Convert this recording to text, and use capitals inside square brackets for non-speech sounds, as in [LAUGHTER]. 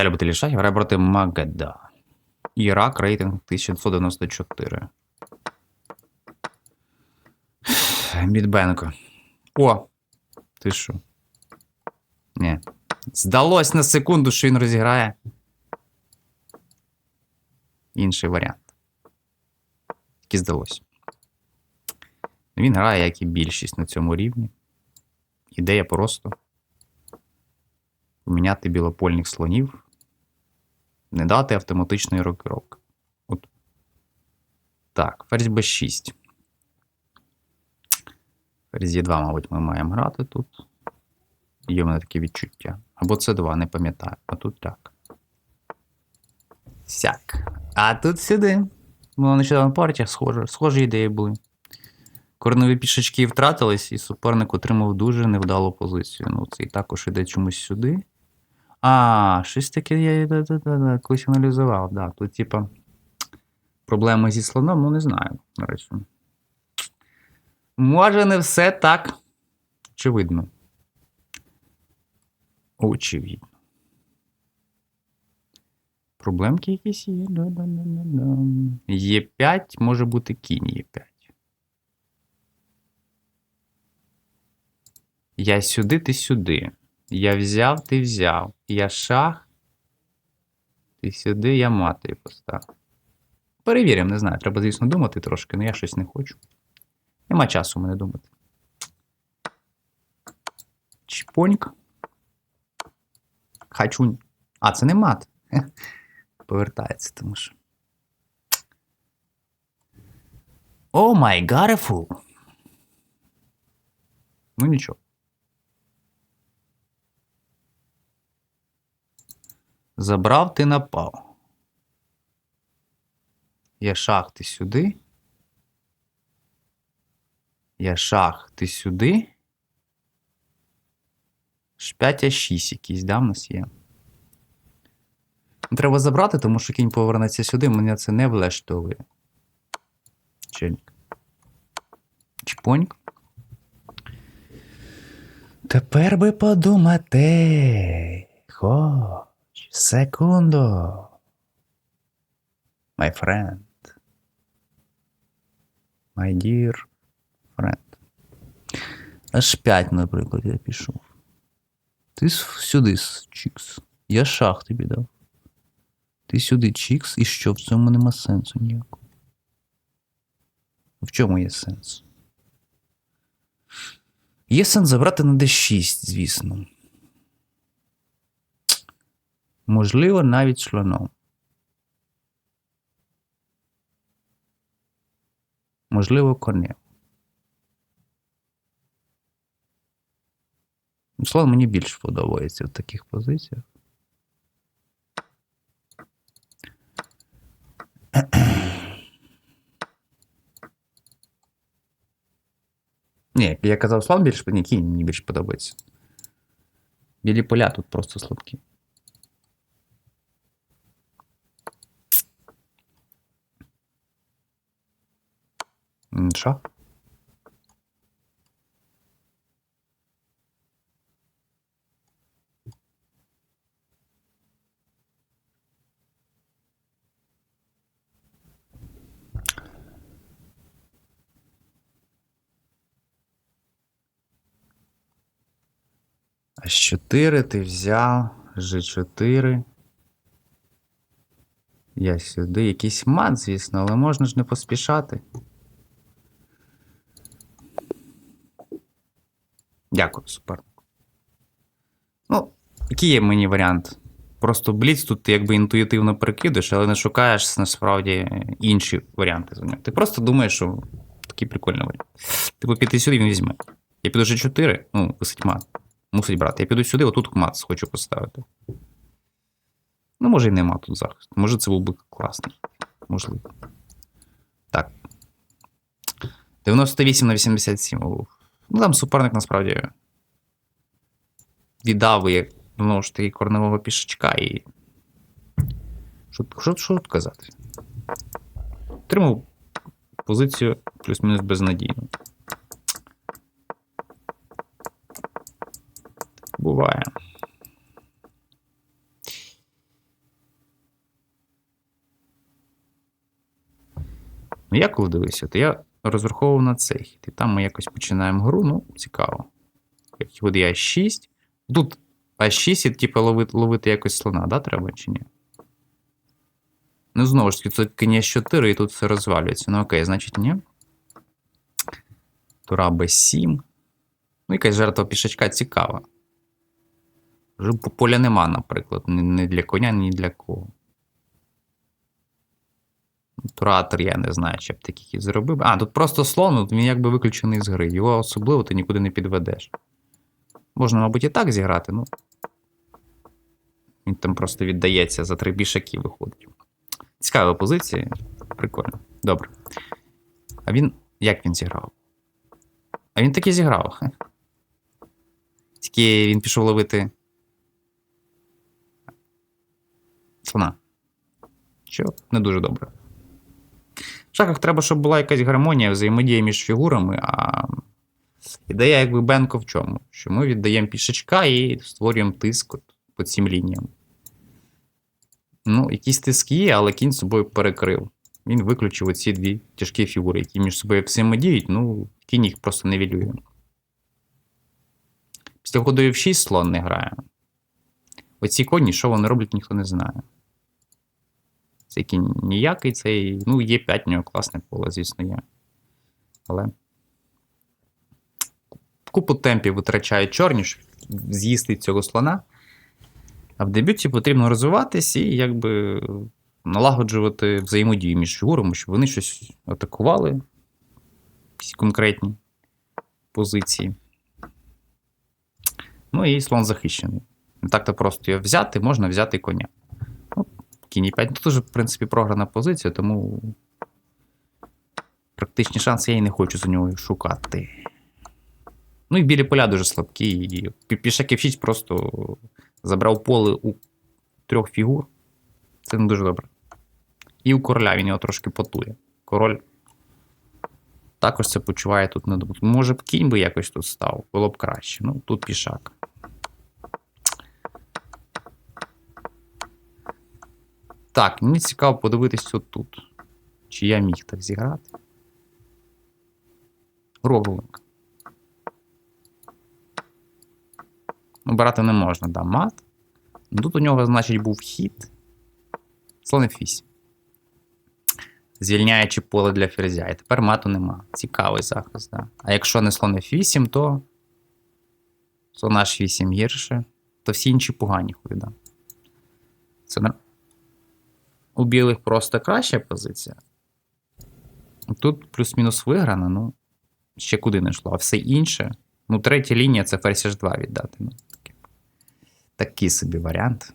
Віталій Баталій Шахів грає проти Магада. Ірак рейтинг 1994. Мідбенко. О! Ти що? Ні. Здалось на секунду, що він розіграє. Інший варіант. Тільки здалось. Він грає, як і більшість на цьому рівні. Ідея просто поміняти білопольних слонів, не дати автоматичної рокировки. От. Так, ферзь b6. Ферзь e 2 мабуть, ми маємо грати тут. Є в мене таке відчуття. Або це 2 не пам'ятаю. А тут так. Сяк. А тут сюди. Було нещодавно партія, схоже, схожі ідеї були. Корнові пішечки втратились, і суперник отримав дуже невдалу позицію. Ну, це і також іде чомусь сюди. А, щось таке я да, да, да, да, колись аналізував. Да. Тут, типа, проблеми зі слоном, ну не знаю, до. Може, не все так. Очевидно. Очевидно. Проблемки якісь є. Є 5 може бути кінь є 5. Я сюди, ти сюди. Я взяв, ти взяв. Я шах. Ти сюди, я мати поставив. Перевіримо, не знаю. Треба, звісно, думати трошки, але я щось не хочу. Нема часу у мене думати. Чпоньк. Хачунь. А, це не мат. [LAUGHS] Повертається, тому що. О май гарефул. Ну нічого. Забрав, ти напав. Я шах, ти сюди. Я шах, ти сюди. Ш5 А6 якийсь, да, в нас є. Треба забрати, тому що кінь повернеться сюди, мене це не влаштовує. Чельник. Чпоньк. Тепер би подумати. Хоч. Секунду. My friend. My dear friend. Аж 5, наприклад, я пішов. Ти сюди, Чікс. Я шах тобі дав. Ти сюди, Чікс, і що? В цьому нема сенсу ніякого. В чому є сенс? Є сенс забрати на D6, звісно. Можливо, навіть слоном. Можливо, конем. Слон мені більш подобається в таких позиціях. Ні, я казав слон більш, ні, кінь мені більш подобається. Білі поля тут просто слабкі. Шах. H4 ти взяв, G4. Я сюди. Якийсь мат, звісно, але можна ж не поспішати. Дякую, супернику. Ну, який є мені варіант? Просто бліц тут ти якби інтуїтивно перекидуєш, але не шукаєш насправді інші варіанти за нього. Ти просто думаєш, що такий прикольний варіант. Типу піти сюди він візьме. Я піду G4, ну, висить мат. Мусить брати. Я піду сюди, отут мац хочу поставити. Ну, може, і нема тут захисту. Може, це був би класний. Можливо. Так. 98 на 87. Уф. Ну там суперник насправді віддав як знову ж таки корневого пішечка і. Що тут казати? Тримав позицію плюс-мінус безнадійно. Буває. Ну, я коли дивився, то я розраховував на цей хід. І там ми якось починаємо гру, ну, цікаво. От я 6. Тут А6 і типу ловити, ловити якось слона, да, треба чи ні? Ну, знову ж таки, тут кінець 4 і тут все розвалюється. Ну окей, значить ні. Тура Б7. Ну, якась жертва пішачка цікава. Поля нема, наприклад. Ні для коня, ні для кого. Туратор, я не знаю, чи б такий хід зробив. А, тут просто слон, він якби виключений з гри. Його особливо ти нікуди не підведеш. Можна, мабуть, і так зіграти, ну. Він там просто віддається за три бішаки виходить. Цікава позиція. Прикольно. Добре. А він. Як він зіграв? А він таки зіграв. Хе. Тільки він пішов ловити. Слона. Що? Не дуже добре. Шахах треба, щоб була якась гармонія, взаємодія між фігурами, а ідея, якби Бенко в чому? Що ми віддаємо пішечка і створюємо тиск от по цим лініям. Ну, якісь тиск є, але кінь собою перекрив. Він виключив оці дві тяжкі фігури, які між собою взаємодіють, ну, кінь їх просто нівелює. Після ходу F6 слон не грає. Оці коні, що вони роблять, ніхто не знає. Кінь ніякий, цей. Ну, є 5 у нього класне поле, звісно, є. Але. Купу темпів витрачають чорні, щоб з'їсти цього слона. А в дебюті потрібно розвиватись і якби налагоджувати взаємодію між фігурами, щоб вони щось атакували. Якісь конкретні позиції. Ну і слон захищений. Не так-то просто його взяти, можна взяти коня. Ну, кінь і 5. Тут вже, в принципі, програна позиція, тому практичні шанси я і не хочу за нього шукати. Ну і білі поля дуже слабкі. І пі- пішак F6 просто забрав поле у трьох фігур. Це не дуже добре. І у короля він його трошки потує. Король також це почуває тут не. Може б кінь би якось тут став, було б краще. Ну, тут пішак. Так, мені цікаво подивитись отут. Чи я міг так зіграти? Роглинг. Ну, брати не можна, да, мат. Ну, Тут у нього, значить, був хід. Слон F8. Звільняючи поле для ферзя. І тепер мату нема. Цікавий захист, да. А якщо не слон F8, то слон H8 гірше, то всі інші погані ходи, да. Це не... У білих просто краща позиція. Тут плюс-мінус виграна, ну, ще куди не йшло. А все інше. Ну, третя лінія це ферзь H2 віддати. Ну. Такий собі варіант.